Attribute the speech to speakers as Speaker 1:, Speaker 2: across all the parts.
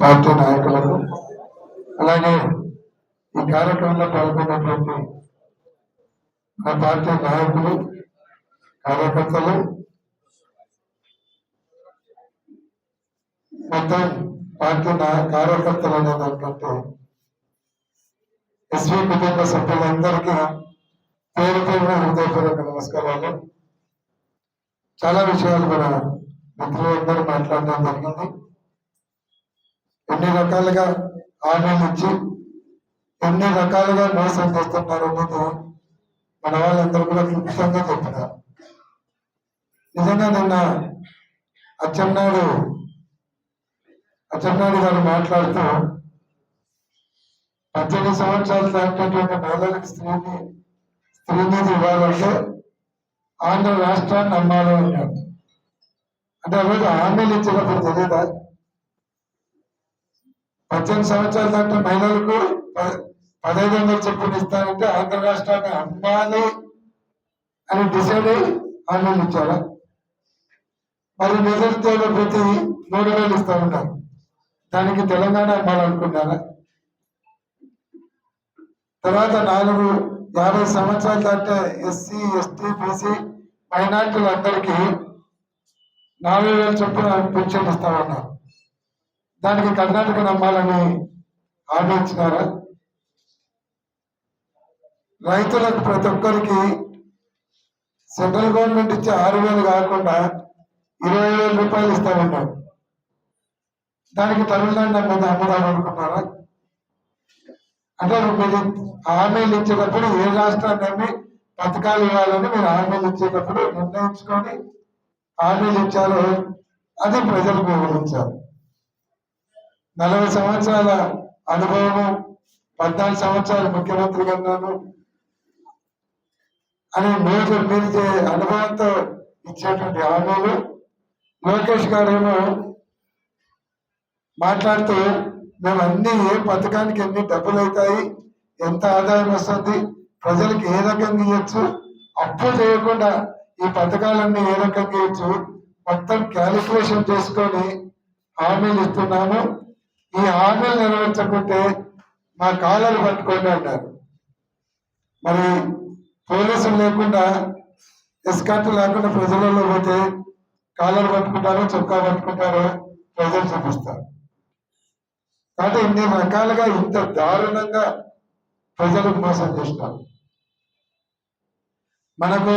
Speaker 1: Party నాయకులకు అలాగే ఈ కార్యక్రమంలో పాల్గొన్నటువంటి మా పార్టీ నాయకులు కార్యకర్తలు మొత్తం పార్టీ నా- కార్యకర్తలు అనేటటువంటి ఎస్వీ కుటుంబ సభ్యులందరికీ పేరు పేరున హృదయపూర్వక నమస్కారాలు. చాలా విషయాలు మన మిత్రులందరూ మాట్లాడడం జరిగింది. అన్ని రకాలుగా హామీలు ఇచ్చి ఎన్ని రకాలుగా మోసం చేస్తున్నారు అనేది మన వాళ్ళందరూ కూడా క్లుప్తంగా చెప్తున్నారు. నిజంగా నిన్న అచ్చెన్నాయుడు అచ్చెన్నాయుడు గారు మాట్లాడుతూ పద్దెనిమిది సంవత్సరాలు దాటినటువంటి మహిళలకు స్త్రీని స్త్రీనిధి ఇవ్వాలంటే ఆంధ్ర రాష్ట్రాన్ని నమ్మాలి అన్నాడు. అంటే ఆ రోజు హామీలు ఇచ్చినప్పుడు తెలియదా పద్దెనిమిది సంవత్సరాల దాకా మహిళలకు ప- పదహైదు వందలు చొప్పున ఇస్తారంటే ఆంధ్ర రాష్ట్రాన్ని అమ్మాలి అని డిసైడ్ అయ్యి ఆన్లైన్ ఇచ్చారా? మరి నిజాయితీలో ప్రతి మూడు వేలు ఇస్తా ఉన్నారు. దానికి తెలంగాణ అమ్మాలనుకున్నారా? తర్వాత నాలుగు యాభై సంవత్సరాల దాటే ఎస్సీ ఎస్టీ బీసీ మైనార్టీలందరికీ నాలుగు వేల చొప్పున పెన్షన్ ఇస్తామన్నారు దానికి కర్ణాటక నమ్మాలని హామీ రైతులకు ప్రతి ఒక్కరికి సెంట్రల్ గవర్నమెంట్ ఇచ్చే ఆరు వేలు కాకుండా ఇరవై వేల రూపాయలు ఇస్తామన్నారు. దానికి తమిళనాడు నమ్మది అమ్ముదాం అనుకున్నారా? అంటే మీరు హామీలు ఇచ్చేటప్పుడు ఏ రాష్ట్రాన్ని నమ్మి పథకాలు ఇవ్వాలని మీరు హామీలు ఇచ్చేటప్పుడు నిర్ణయించుకొని హామీలు ఇచ్చారు అది ప్రజలకు వివరించారు నలభై సంవత్సరాల అనుభవం పద్నాలుగు సంవత్సరాలు ముఖ్యమంత్రిగా ఉన్నాను అని మీరు మీరు అనుభవంతో ఇచ్చేటువంటి హామీలు. లోకేష్ గారేమో మాట్లాడుతూ మేము అన్ని ఏ పథకానికి ఎన్ని డబ్బులు అవుతాయి ఎంత ఆదాయం వస్తుంది ప్రజలకు ఏ రకంగా ఇవ్వచ్చు అప్పు చేయకుండా ఈ పథకాలన్నీ ఏ రకంగా ఇవ్వచ్చు మొత్తం క్యాలిక్యులేషన్ చేసుకొని హామీలు ఇస్తున్నాము. ఈ హామీలు నెరవేర్చకుంటే మా కాళ్ళను పట్టుకోండి అన్నారు మరి పోలీసులు లేకుండా ఎస్కాట్ లేకుండా ప్రజలలో పోతే కాలర్ పట్టుకుంటారో చొక్కా పట్టుకుంటారో ప్రజలు చూపిస్తారు. కాబట్టి ఇన్ని రకాలుగా ఇంత దారుణంగా ప్రజలకు మోసం చేస్తారు మనకు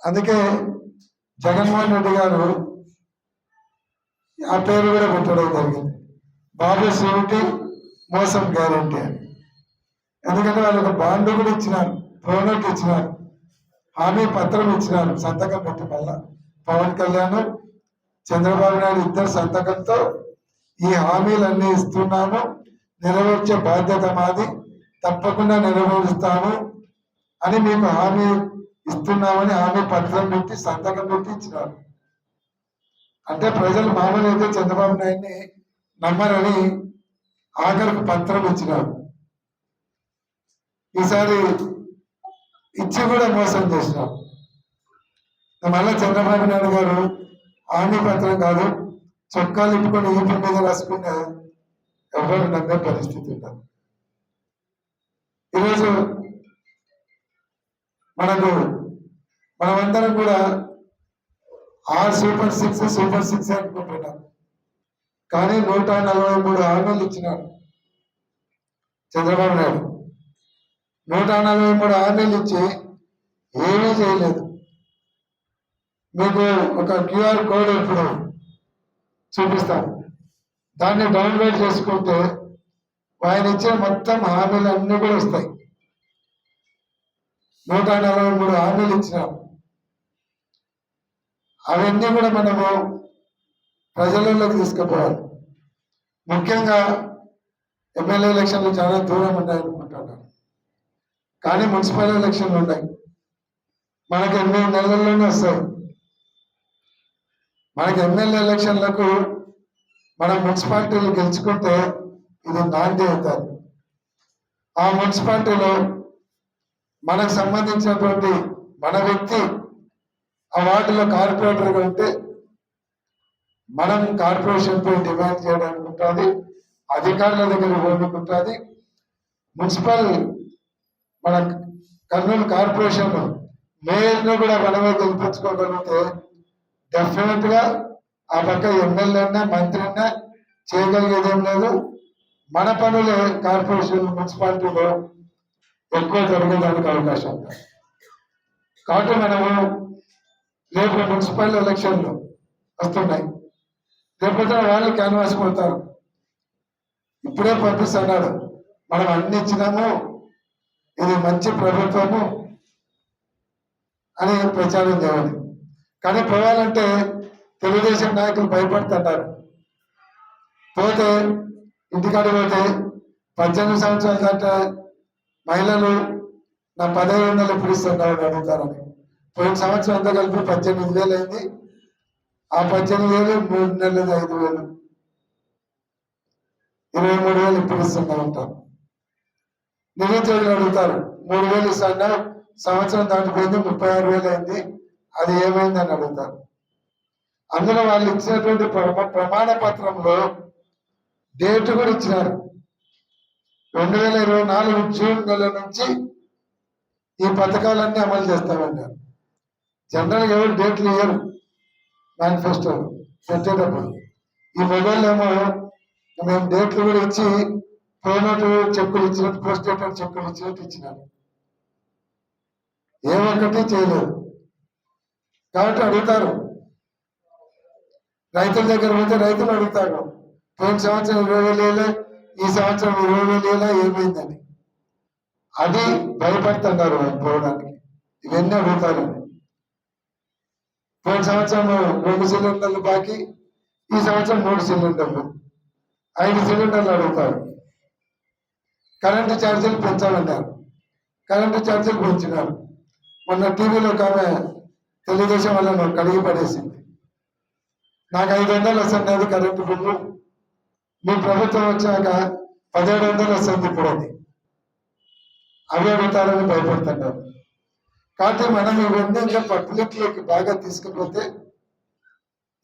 Speaker 1: అందుకే జగన్మోహన్ రెడ్డి గారు ఆ పేరు కూడా పెట్టడం జరిగింది. బాబు సూరిటీ మోసం గ్యారంటీ అని. ఎందుకంటే వాళ్ళకి బాండ్ కూడా ఇచ్చినారు ప్రోనట్ ఇచ్చినారు హామీ పత్రం ఇచ్చినారు సంతకం పెట్టి మళ్ళా పవన్ కళ్యాణ్ చంద్రబాబు నాయుడు ఇద్దరు సంతకంతో ఈ హామీలన్నీ ఇస్తున్నాము. నెరవేర్చే బాధ్యత మాది. తప్పకుండా నెరవేరుస్తాము అని మేము హామీ ఇస్తున్నామని హామీ పత్రం పెట్టి సంతకం పెట్టి ఇచ్చినారు. అంటే ప్రజలు మామూలు అయితే చంద్రబాబు నాయుడిని నమ్మరని ఆఖరికి పత్రం ఇచ్చినారు. ఈసారి ఇచ్చి కూడా మోసం చేసినాం మళ్ళీ చంద్రబాబు నాయుడు గారు హామీ పత్రం కాదు చొక్కాలు ఇప్పుకొని ఈపి మీద రాసుకున్న ఎవరు నమ్మే పరిస్థితి ఉండదు. ఈరోజు మనకు మనమందరం కూడా are super six super six అనుకుంటున్నాం. కానీ నూట నలభై మూడు హామీలు ఇచ్చినాడు చంద్రబాబు నాయుడు. నూట నలభై మూడు హామీలు ఇచ్చి ఏమీ చేయలేదు. మీకు ఒక క్యూఆర్ కోడ్ ఇప్పుడు చూపిస్తాను. దాన్ని డౌన్లోడ్ చేసుకుంటే ఆయన ఇచ్చే మొత్తం హామీలు అన్నీ కూడా వస్తాయి. నూట నలభై మూడు హామీలు ఇచ్చినాం అవన్నీ కూడా మనము ప్రజలలోకి తీసుకుపోవాలి. ముఖ్యంగా ఎమ్మెల్యే ఎలక్షన్లు చాలా దూరం ఉన్నాయనుకుంటున్నాను కానీ మున్సిపల్ ఎలక్షన్లు ఉన్నాయి. మనకి ఎనిమిది నెలల్లోనే వస్తాయి. మనకి ఎమ్మెల్యే ఎలక్షన్లకు మన మున్సిపాలిటీలు గెలుచుకుంటే ఇది నాంది అవుతారు. ఆ మున్సిపాలిటీలో మనకు సంబంధించినటువంటి మన వ్యక్తి ఆ వార్డులో కార్పొరేటర్గా ఉంటే మనం కార్పొరేషన్తో డిమాండ్ చేయడానికి ఉంటుంది అధికారుల దగ్గర పోవడానికి ఉంటుంది. మున్సిపల్ మన కర్నూలు కార్పొరేషన్ మేయర్ను కూడా మనమే గెలిపించుకోగలిగితే డెఫినెట్గా ఆ పక్క ఎమ్మెల్యేనా అన్నా మంత్రి అన్నా చేయగలిగేది ఏం లేదు. మన పనులే కార్పొరేషన్ మున్సిపాలిటీలో ఎక్కువ జరగడానికి అవకాశం ఉంది. కాబట్టి మనము రేపు మున్సిపల్ ఎలక్షన్లు వస్తున్నాయి. లేకపోతే వాళ్ళు క్యాన్వాస్ కొడతారు. ఇప్పుడే పంపిస్తున్నాడు. మనం అన్ని ఇచ్చినాము. ఇది మంచి ప్రభుత్వము అని ప్రచారం చేయాలి. కానీ పోవాలంటే తెలుగుదేశం నాయకులు భయపడుతున్నారు పోతే ఇంటికాడ పోతే పద్దెనిమిది సంవత్సరాల దాట మహిళలు నా పదహైదు వందలు ఎప్పుడు ఇస్తున్నారు అడుగుతారని. పోయిన సంవత్సరం అంతా కలిపి పద్దెనిమిది వేలు అయింది. ఆ పద్దెనిమిది వేలు మూడు నెలలు ఐదు వేలు. ఇరవై మూడు వేలు ఇప్పుడు ఇస్తున్నా ఉంటారు నిరుద్యోగులు అడుగుతారు మూడు వేలు ఇస్తాను సంవత్సరం దాటిపోయింది ముప్పై ఆరు వేలు అయింది. అది ఏమైంది అని అడుగుతారు. అందులో వాళ్ళు ఇచ్చినటువంటి ప్రమాణ పత్రంలో డేట్ కూడా ఇచ్చినారు. రెండు వేల ఇరవై నాలుగు జూన్ నెల నుంచి ఈ పథకాలన్నీ అమలు చేస్తామన్నారు జనరల్గా ఎవరు డేట్లు ఇవ్వరు మేనిఫెస్టో పెట్టేటప్పుడు ఈ మొబైల్ ఏమో మేము డేట్లు కూడా ఇచ్చి పోయినట్టు చెక్కులు ఇచ్చినట్టు పోస్ట్ డేటెడ్ చెక్కులు ఇచ్చినట్టు ఇచ్చినారు. ఏ ఒక్కటి చేయలేదు. కాబట్టి అడుగుతారు. రైతుల దగ్గర పోతే రైతులు అడుగుతారు. పోయిన సంవత్సరం ఇరవై వేలు ఈ సంవత్సరం ఇరవై వేలు వేలా ఏమైందని. అది భయపడుతున్నారు పోవడానికి. ఇవన్నీ అడుగుతారు. పోయిన సంవత్సరం రెండు సిలిండర్లు బాకీ ఈ సంవత్సరం మూడు సిలిండర్లు. ఐదు సిలిండర్లు అడుగుతారు. కరెంటు ఛార్జీలు పెంచాలన్నారు. కరెంటు ఛార్జీలు పెంచినారు. మొన్న టీవీలో ఒక ఆమె తెలుగుదేశం వల్ల కడిగి పడేసింది. నాకు ఐదు వందలు వస్తున్నది కరెంటు బిల్లు. మీ ప్రభుత్వం వచ్చాక పదిహేడు వందలు వస్తుంది ఇప్పుడు అది అవి అడుగుతారని భయపడుతున్నారు. కాబట్టి మనం ఇవన్నీ ఇంకా బాగా తీసుకుపోతే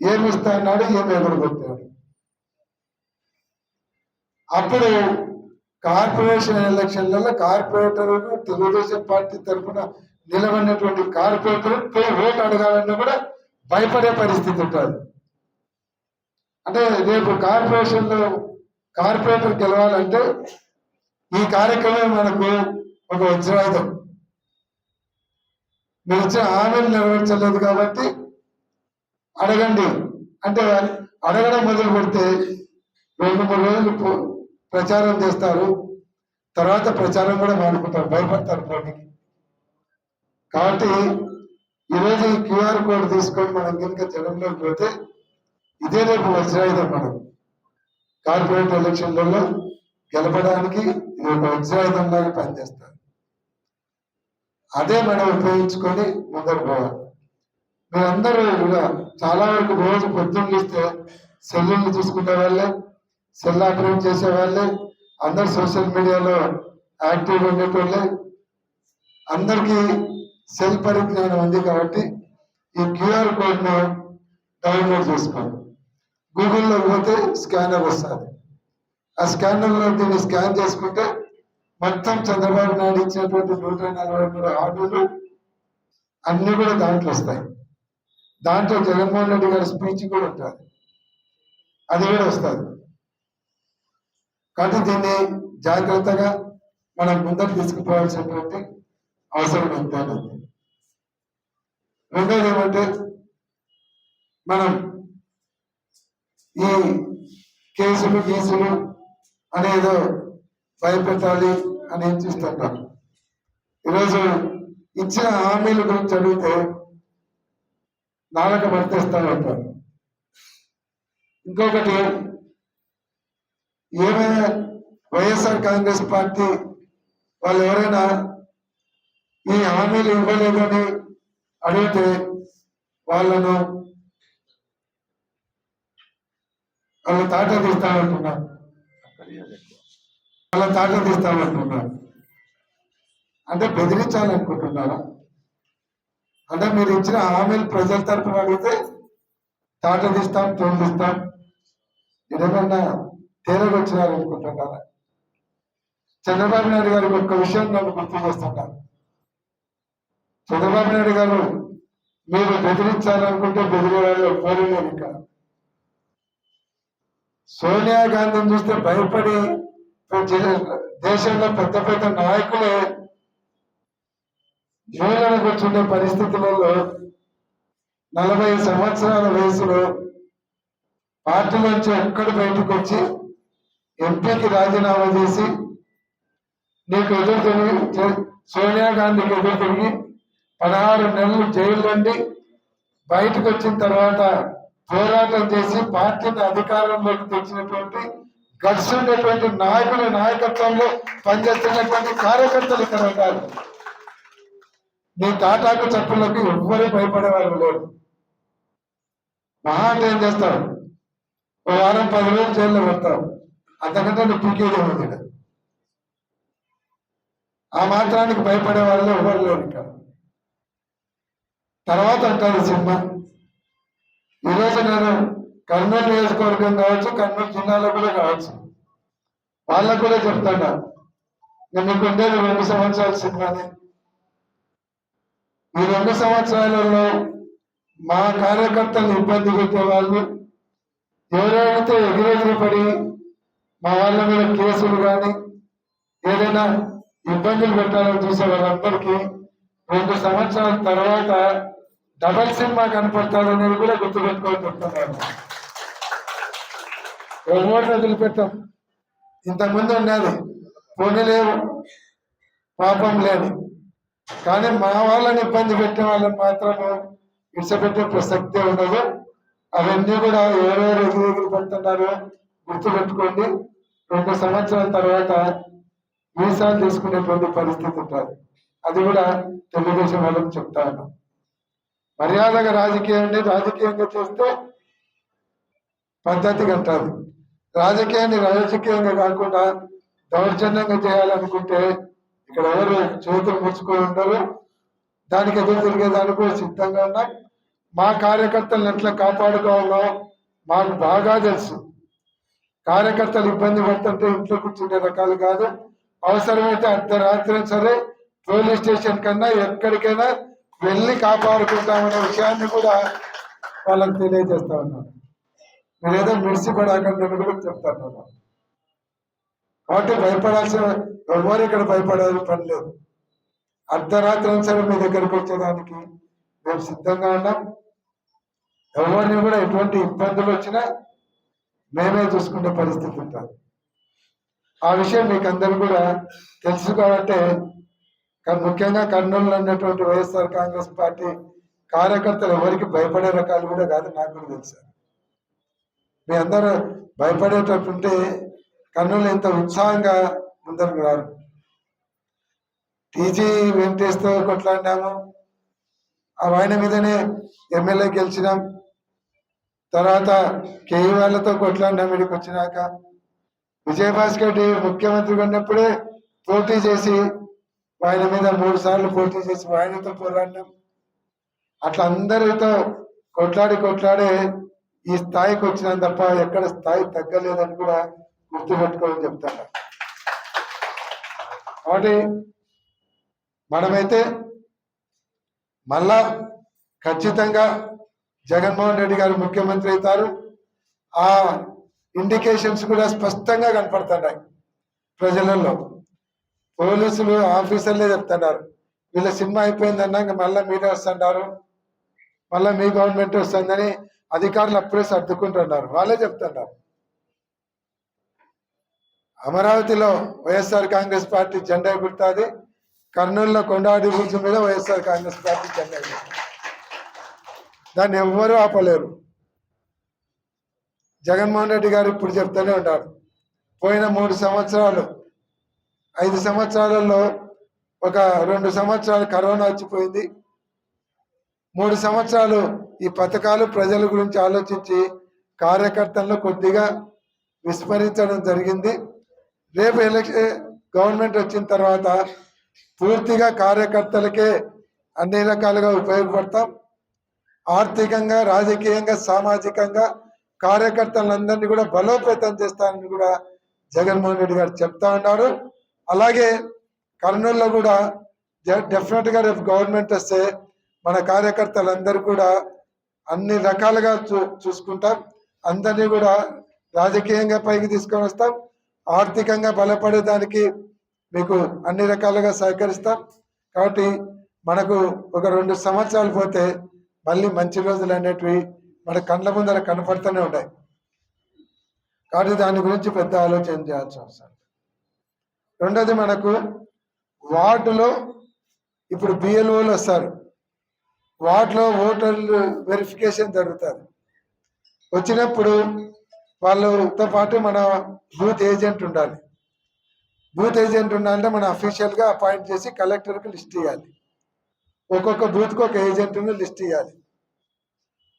Speaker 1: ఏమి ఇస్తా అన్నాడు ఏమి ఎగరగొట్టాడు అప్పుడు కార్పొరేషన్ ఎలక్షన్లలో కార్పొరేటర్ తెలుగుదేశం పార్టీ తరఫున నిలబడినటువంటి కార్పొరేటర్ పోయి ఓటు అడగాలన్నా కూడా భయపడే పరిస్థితి ఉంటుంది. అంటే రేపు కార్పొరేషన్లో కార్పొరేటర్ గెలవాలంటే ఈ కార్యక్రమం మనకు ఒక వజ్రాయుధం మీరు ఇచ్చిన హామీలు నెరవేర్చలేదు కాబట్టి అడగండి. అంటే అడగడం మొదలు పెడితే రెండు మూడు రోజులు ప్రచారం చేస్తారు. తర్వాత ప్రచారం కూడా మానుకుంటారు. భయపడతారు పోటీకి కాబట్టి ఈరోజు ఈ క్యూఆర్ కోడ్ తీసుకొని మనం కనుక జనంలోకి పోతే ఇదే రేపు వజ్రాయుధం మనం. కార్పొరేట్ ఎలక్షన్లలో గెలపడానికి ఇది ఒక వజ్రాయుధం లాగా పనిచేస్తారు. అదే మనం ఉపయోగించుకొని ముందరు పోవాలి. మీరందరూ కూడా చాలా వరకు రోజు పొద్దున్నిస్తే సెల్లులు చూసుకునే వాళ్ళే సెల్ ఆపరేట్ చేసే వాళ్ళే అందరు సోషల్ మీడియాలో యాక్టివ్ ఉండేటోళ్ళే. అందరికీ సెల్ పరిజ్ఞానం ఉంది కాబట్టి ఈ క్యూఆర్ కోడ్ను డౌన్లోడ్ చేసుకోండి. గూగుల్లో పోతే స్కానర్ వస్తుంది. ఆ స్కానర్లో దీన్ని స్కాన్ చేసుకుంటే మొత్తం చంద్రబాబు నాయుడు ఇచ్చినటువంటి నూట నలభై మూడు హామీలు అన్నీ కూడా దాంట్లో వస్తాయి. దాంట్లో జగన్మోహన్ రెడ్డి గారి స్పీచ్ కూడా ఉంటుంది. అది కూడా వస్తుంది. కాబట్టి దీన్ని జాగ్రత్తగా మనం ముందరు తీసుకుపోవాల్సినటువంటి అవసరం ఎంతైనా రెండోది ఏమంటే మనం ఈ కేసులు గీసులు అనేదో భయపెట్టాలి అని చూస్తుంటారు? ఈరోజు ఇచ్చిన హామీల గురించి అడిగితే నాలుక వర్తిస్తూ ఉంటారు ఇంకొకటి ఏమైనా వైఎస్ఆర్ కాంగ్రెస్ పార్టీ వాళ్ళు ఎవరైనా ఈ హామీలు ఇవ్వలేదని అడిగితే వాళ్ళను వాళ్ళు తాట తీస్తామంటున్నారు వాళ్ళ తాటలు తీస్తామంటున్నారు అంటే బెదిరించాలనుకుంటున్నారా? అంటే మీరు ఇచ్చిన హామీలు ప్రజల తరపున అడిగితే తాటలు తీస్తాం తోలు తీస్తాం ఇదేమన్నా తేరగా చంద్రబాబు నాయుడు గారు ఒక్క విషయం నన్ను గుర్తు చేస్తున్నారు చంద్రబాబు నాయుడు గారు మీరు బెదిరించాలనుకుంటే బెదిరే వాళ్ళు ఎవ్వరూ ఇక్కడ సోనియా గాంధీని చూస్తే భయపడి దేశంలో పెద్ద పెద్ద నాయకులే మూలన కూర్చుండే పరిస్థితులలో నలభై సంవత్సరాల వయసులో పార్టీలోంచి ఒక్కడు బయటకు వచ్చి ఎంపీకి రాజీనామా చేసి నీకు ఎదురు తిరిగి సోనియా గాంధీకి ఎదురు తిరిగి పదహారు నెలలు జైలుండి బయటకు వచ్చిన తర్వాత పోరాటం చేసి పార్టీని అధికారంలోకి తెచ్చినటువంటి గడిచినటువంటి నాయకుల నాయకత్వంలో పనిచేస్తున్నటువంటి కార్యకర్తలు ఇక్కడ ఉన్నారు నీ తాటాకు చెప్పులకు ఎవ్వరూ భయపడేవారు లేరు. మహా అంటే ఏం చేస్తావు ఓ వారం పది రోజులు జైల్లో పడతావు అంతకంటే నువ్వు పీకేదే ఉంది ఆ మాత్రానికి భయపడే వాళ్ళు ఎవరు లేరు ఇక్కడ. తర్వాత అంటారు సినిమా. ఈరోజు నేను కర్నూలు నియోజకవర్గం కావచ్చు కర్నూలు జిల్లాలో కూడా కావచ్చు. వాళ్ళకు కూడా చెప్తాను. నేను మీకు ఉండేది రెండు సంవత్సరాల సినిమాని. ఈ రెండు సంవత్సరాలలో మా కార్యకర్తలు ఇబ్బంది పెట్టే వాళ్ళు ఎవరైతే ఎగిరెగిరి పడి మా వాళ్ళ మీద కేసులు కానీ ఏదైనా ఇబ్బందులు పెట్టాలని చూసే వాళ్ళందరికీ రెండు సంవత్సరాల తర్వాత డబల్ సినిమా కనపడతారనేది కూడా గుర్తుపెట్టుకోవాలి చెప్తున్నాను. ఎవరు వదిలిపెట్టాం ఇంతకుముందు ఉన్నది. పోనీ లేవు. పాపం లేదు. కానీ మా వాళ్ళని ఇబ్బంది పెట్టే వాళ్ళని మాత్రము విడిచిపెట్టే ప్రసక్తే ఉండదు. అవన్నీ కూడా ఎవరెవరు ఎదురు ఎదురు పడుతున్నారో గుర్తుపెట్టుకోండి. రెండు సంవత్సరాల తర్వాత వీసాలు తీసుకునేటువంటి పరిస్థితి ఉంటుంది. అది కూడా తెలుగుదేశం వాళ్ళకి చెప్తాను మర్యాదగా రాజకీయాన్ని రాజకీయంగా చేస్తే పద్ధతి కట్టాలి రాజకీయాన్ని రాజకీయంగా కాకుండా దౌర్జన్యంగా చేయాలనుకుంటే ఇక్కడ ఎవరు చేతులు ముచ్చుకొని ఉండరు. దానికి ఎదురు తిరిగేదానికి కూడా సిద్ధంగా ఉన్నాం. మా కార్యకర్తలను ఎట్లా కాపాడుకోవాలో మాకు బాగా తెలుసు. కార్యకర్తలు ఇబ్బంది పడుతుంటే ఇంట్లో కూర్చునే రకాలు కాదు. అవసరమైతే అర్ధరాత్రి సరే పోలీస్ స్టేషన్ కన్నా ఎక్కడికైనా వెళ్ళి కాపాడుకుంటామనే విషయాన్ని కూడా వాళ్ళకి తెలియజేస్తా ఉన్నాను. నేనేదో ఏదో అని కూడా చెప్తాను కాబట్టి భయపడాల్సిన ఎవరు ఇక్కడ భయపడాల్సిన పని లేదు. అర్ధరాత్రి సరే మీ దగ్గరకు వచ్చేదానికి మేము సిద్ధంగా ఉన్నాం. ఎవరిని కూడా ఎటువంటి ఇబ్బందులు వచ్చినా మేమే చూసుకునే పరిస్థితి ఉంటుంది. ఆ విషయం మీకు అందరు కూడా తెలుసు కాబట్టి ముఖ్యంగా కర్నూలులో ఉన్నటువంటి వైఎస్ఆర్ కాంగ్రెస్ పార్టీ కార్యకర్తలు ఎవరికి భయపడే రకాలు కూడా కాదు నాకు కూడా తెలుసు. మీ అందరూ భయపడేటట్టుంటే కర్నూలు ఎంత ఉత్సాహంగా ముందరకు రారు. టీజీ వెంకటేష్తో కొట్లాడినాము. ఆ వాయిన మీదనే ఎమ్మెల్యే గెలిచినాం. తర్వాత కేఈ వాళ్ళతో కొట్లాడినాం ఇక్కడికి వచ్చినాక. విజయభాస్కర్ రెడ్డి ముఖ్యమంత్రిగా ఉన్నప్పుడే పోటీ చేసి ఆయన మీద మూడు సార్లు పోటీ చేసి ఆయనతో పోరాడినాం. అట్లా అందరితో కొట్లాడి కొట్లాడే ఈ స్థాయికి వచ్చినా తప్ప ఎక్కడ స్థాయి తగ్గలేదని కూడా గుర్తుపెట్టుకోవాలని చెప్తాను. కాబట్టి మనమైతే మళ్ళా ఖచ్చితంగా జగన్మోహన్ రెడ్డి గారు ముఖ్యమంత్రి అవుతారు. ఆ ఇండికేషన్స్ కూడా స్పష్టంగా కనపడుతున్నాయి ప్రజలలో. పోలీసులు ఆఫీసర్లే చెప్తున్నారు. వీళ్ళ సినిమా అయిపోయిందన్నాక మళ్ళీ మీరే వస్తున్నారు. మళ్ళీ మీ గవర్నమెంట్ వస్తుందని అధికారులు అప్పుడే సర్దుకుంటున్నారు. వాళ్ళే చెప్తున్నారు. అమరావతిలో వైఎస్ఆర్ కాంగ్రెస్ పార్టీ జెండా గుర్తాది కర్నూలులో కొండాడి బుర్జు మీద వైఎస్ఆర్ కాంగ్రెస్ పార్టీ జెండా దాన్ని ఎవ్వరూ ఆపలేరు. జగన్మోహన్ రెడ్డి గారు ఇప్పుడు చెప్తూనే ఉంటారు పోయిన మూడు సంవత్సరాలు ఐదు సంవత్సరాలలో ఒక రెండు సంవత్సరాలు కరోనా వచ్చిపోయింది. మూడు సంవత్సరాలు ఈ పథకాలు ప్రజల గురించి ఆలోచించి కార్యకర్తలను కొద్దిగా విస్మరించడం జరిగింది. రేపు ఎలక్షన్ గవర్నమెంట్ వచ్చిన తర్వాత పూర్తిగా కార్యకర్తలకే అన్ని రకాలుగా ఉపయోగపడతాం. ఆర్థికంగా రాజకీయంగా సామాజికంగా కార్యకర్తలందరినీ కూడా బలోపేతం చేస్తానని కూడా జగన్మోహన్ రెడ్డి గారు చెప్తా ఉన్నారు. అలాగే కర్నూలులో కూడా డెఫినెట్గా రేపు గవర్నమెంట్ వస్తే మన కార్యకర్తలందరూ కూడా అన్ని రకాలుగా చూ చూసుకుంటాం. అందరినీ కూడా రాజకీయంగా పైకి తీసుకొని వస్తాం. ఆర్థికంగా బలపడేదానికి మీకు అన్ని రకాలుగా సహకరిస్తాం. కాబట్టి మనకు ఒక రెండు సంవత్సరాలు పోతే మళ్ళీ మంచి రోజులు అనేటివి మన కళ్ళ ముందర కనపడుతూనే ఉంటాయి. కాబట్టి దాని గురించి పెద్ద ఆలోచన చేయాల్సిన అవసరం రెండోది మనకు వార్డులో ఇప్పుడు బిఎల్ఓలు వస్తారు. వార్డులో ఓటర్లు వెరిఫికేషన్ జరుగుతుంది. వచ్చినప్పుడు వాళ్ళతో పాటు మన బూత్ ఏజెంట్ ఉండాలి. బూత్ ఏజెంట్ ఉండాలంటే మన అఫీషియల్గా అపాయింట్ చేసి కలెక్టర్కి లిస్ట్ ఇవ్వాలి ఒక్కొక్క బూత్కి ఒక ఏజెంట్ని లిస్ట్ ఇవ్వాలి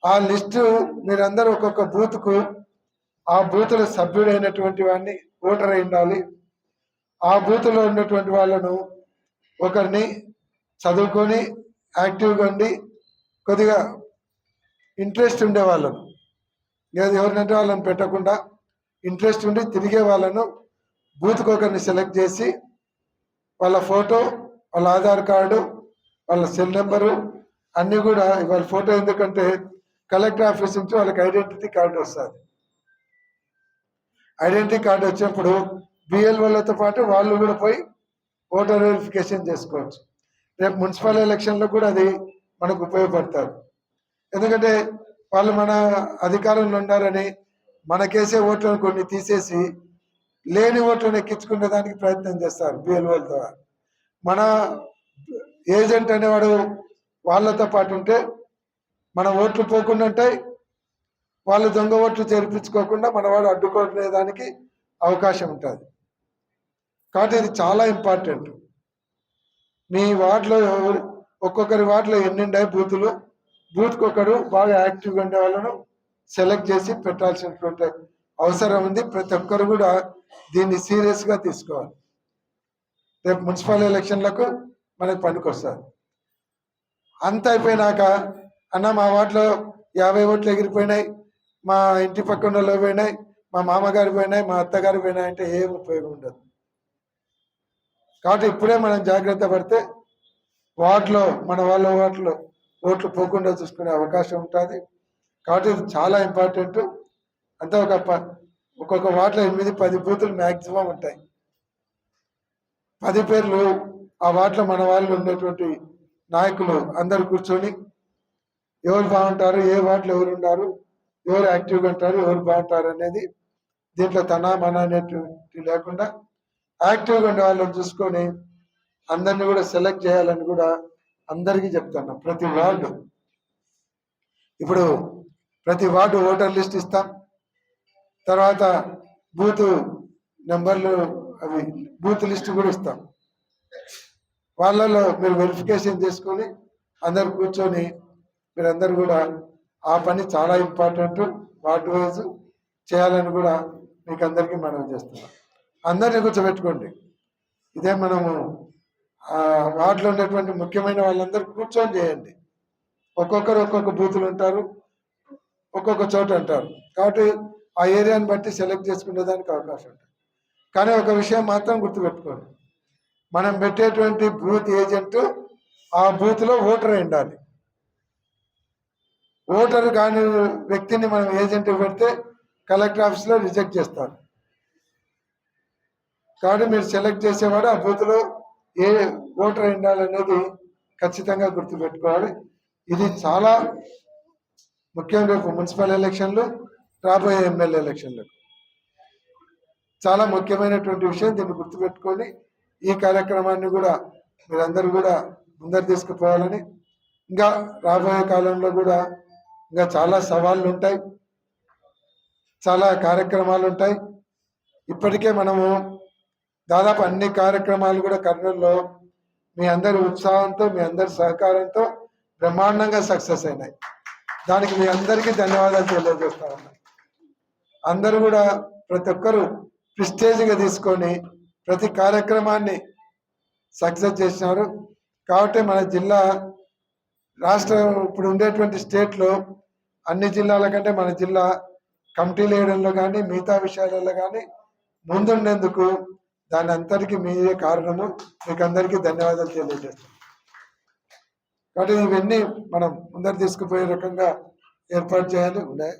Speaker 1: ఆ లిస్టు మీరందరూ ఒక్కొక్క బూత్కు ఆ బూత్లో సభ్యుడైనటువంటి వాడిని ఓటర్ అయి ఉండాలి. ఆ బూత్లో ఉన్నటువంటి వాళ్ళను ఒకరిని చదువుకొని యాక్టివ్గా ఉండి కొద్దిగా ఇంట్రెస్ట్ ఉండే వాళ్ళను. లేదు ఎవరినంటే వాళ్ళని పెట్టకుండా ఇంట్రెస్ట్ ఉండి తిరిగే వాళ్ళను బూత్కి ఒకరిని సెలెక్ట్ చేసి వాళ్ళ ఫోటో వాళ్ళ ఆధార్ కార్డు వాళ్ళ సెల్ నెంబరు అన్నీ కూడా వాళ్ళ ఫోటో ఎందుకంటే కలెక్టర్ ఆఫీస్ నుంచి వాళ్ళకి ఐడెంటిటీ కార్డు వస్తుంది. ఐడెంటిటీ కార్డు వచ్చినప్పుడు బిఎల్ఓలతో పాటు వాళ్ళు కూడా పోయి ఓటర్ వెరిఫికేషన్ చేసుకోవచ్చు. రేపు మున్సిపల్ ఎలక్షన్లో కూడా అది మనకు ఉపయోగపడతారు. ఎందుకంటే వాళ్ళు మన అధికారంలో ఉన్నారని మనకేసే ఓట్లను కొన్ని తీసేసి లేని ఓట్లను ఎక్కించుకునే దానికి ప్రయత్నం చేస్తారు బిఎల్ఓల ద్వారా. మన ఏజెంట్ అనేవాడు వాళ్ళతో పాటు ఉంటే మన ఓట్లు పోకుండా ఉంటాయి వాళ్ళు దొంగ ఓట్లు చేర్పించుకోకుండా మన వాడు అడ్డుకునే దానికి అవకాశం ఉంటుంది. కాబట్టి ఇది చాలా ఇంపార్టెంట్. మీ వార్డులో ఒక్కొక్కరి వార్డులో ఎన్నిండాయి బూతులు. బూత్కి ఒకడు బాగా యాక్టివ్గా ఉండే వాళ్ళను సెలెక్ట్ చేసి పెట్టాల్సినటువంటి అవసరం ఉంది. ప్రతి ఒక్కరు కూడా దీన్ని సీరియస్గా తీసుకోవాలి. రేపు మున్సిపల్ ఎలక్షన్లకు మనకు పనికొస్తారు అంత అయిపోయినాక అన్న మా వాటిలో యాభై ఓట్లు ఎగిరిపోయినాయి. మా ఇంటి పక్కన వాళ్ళు పోయినాయి. మా మామగారు పోయినాయి. మా అత్తగారు పోయినాయి అంటే ఏం ఉపయోగం ఉండదు. కాబట్టి ఇప్పుడే మనం జాగ్రత్త పడితే వాటిలో మన వాళ్ళ వాటిలో ఓట్లు పోకుండా చూసుకునే అవకాశం ఉంటుంది. కాబట్టి చాలా ఇంపార్టెంట్. అంతా ఒక ప- ఒక్కొక్క వార్డులో ఎనిమిది పది బూతులు మ్యాక్సిమం ఉంటాయి. పది పేర్లు ఆ వార్డులో మన వాళ్ళు ఉండేటువంటి నాయకులు అందరు కూర్చొని ఎవరు బాగుంటారు ఏ వార్డులో ఎవరు ఉన్నారు ఎవరు యాక్టివ్గా ఉంటారు ఎవరు బాగుంటారు అనేది దీంట్లో తన మన అనేటువంటి లేకుండా యాక్టివ్గా ఉండే వాళ్ళని చూసుకొని అందరిని కూడా సెలెక్ట్ చేయాలని కూడా అందరికీ చెప్తున్నా ప్రతి వార్డు. ఇప్పుడు ప్రతి వార్డు ఓటర్ లిస్ట్ ఇస్తాం. తర్వాత బూత్ నెంబర్లు అవి బూత్ లిస్ట్ కూడా ఇస్తాం. వాళ్ళలో మీరు వెరిఫికేషన్ చేసుకొని అందరు కూర్చొని మీరందరూ కూడా ఆ పని చాలా ఇంపార్టెంట్ వార్డు వైజ్ చేయాలని కూడా మీకు అందరికీ మనం చేస్తున్నాం. అందరినీ కూర్చోబెట్టుకోండి. ఇదే మనము వార్డులో ఉన్నటువంటి ముఖ్యమైన వాళ్ళందరూ కూర్చొని చేయండి. ఒక్కొక్కరు ఒక్కొక్క బూతులు ఉంటారు ఒక్కొక్క చోట అంటారు కాబట్టి ఆ ఏరియాని బట్టి సెలెక్ట్ చేసుకునే దానికి అవకాశం ఉంటుంది. కానీ ఒక విషయం మాత్రం గుర్తుపెట్టుకోండి. మనం పెట్టేటువంటి బూత్ ఏజెంట్ ఆ బూత్లో ఓటర్ ఉండాలి. ఓటర్ కాని వ్యక్తిని మనం ఏజెంట్ పెడితే కలెక్టర్ ఆఫీస్లో రిజెక్ట్ చేస్తారు. కాబట్టి మీరు సెలెక్ట్ చేసేవాడు ఆ బూత్లో ఏ ఓటర్ ఉండాలనేది ఖచ్చితంగా గుర్తుపెట్టుకోవాలి. ఇది చాలా ముఖ్యం రేపు మున్సిపల్ ఎలక్షన్లు రాబోయే ఎమ్మెల్యే ఎలక్షన్లు. చాలా ముఖ్యమైనటువంటి విషయం దీన్ని గుర్తుపెట్టుకొని ఈ కార్యక్రమాన్ని కూడా మీరందరూ కూడా ముందరు తీసుకుపోవాలని. ఇంకా రాబోయే కాలంలో కూడా ఇంకా చాలా సవాళ్ళు ఉంటాయి. చాలా కార్యక్రమాలు ఉంటాయి. ఇప్పటికే మనము దాదాపు అన్ని కార్యక్రమాలు కూడా కర్నూలులో మీ అందరి ఉత్సాహంతో మీ అందరి సహకారంతో బ్రహ్మాండంగా సక్సెస్ అయినాయి. దానికి మీ అందరికీ ధన్యవాదాలు తెలియజేస్తా ఉన్నా. అందరూ కూడా ప్రతి ఒక్కరూ ప్రిస్టేజ్గా తీసుకొని ప్రతి కార్యక్రమాన్ని సక్సెస్ చేసినారు. కాబట్టి మన జిల్లా రాష్ట్ర ఇప్పుడు ఉండేటువంటి స్టేట్లో అన్ని జిల్లాల కంటే మన జిల్లా కమిటీలు వేయడంలో కానీ మిగతా విషయాలలో కానీ ముందుండేందుకు దాని అంతటికి మీరే కారణము. మీకు అందరికీ ధన్యవాదాలు తెలియజేస్తాం కాబట్టి ఇవన్నీ మనం ముందరు తీసుకుపోయే రకంగా ఏర్పాటు చేయాలి. ఉన్నాయి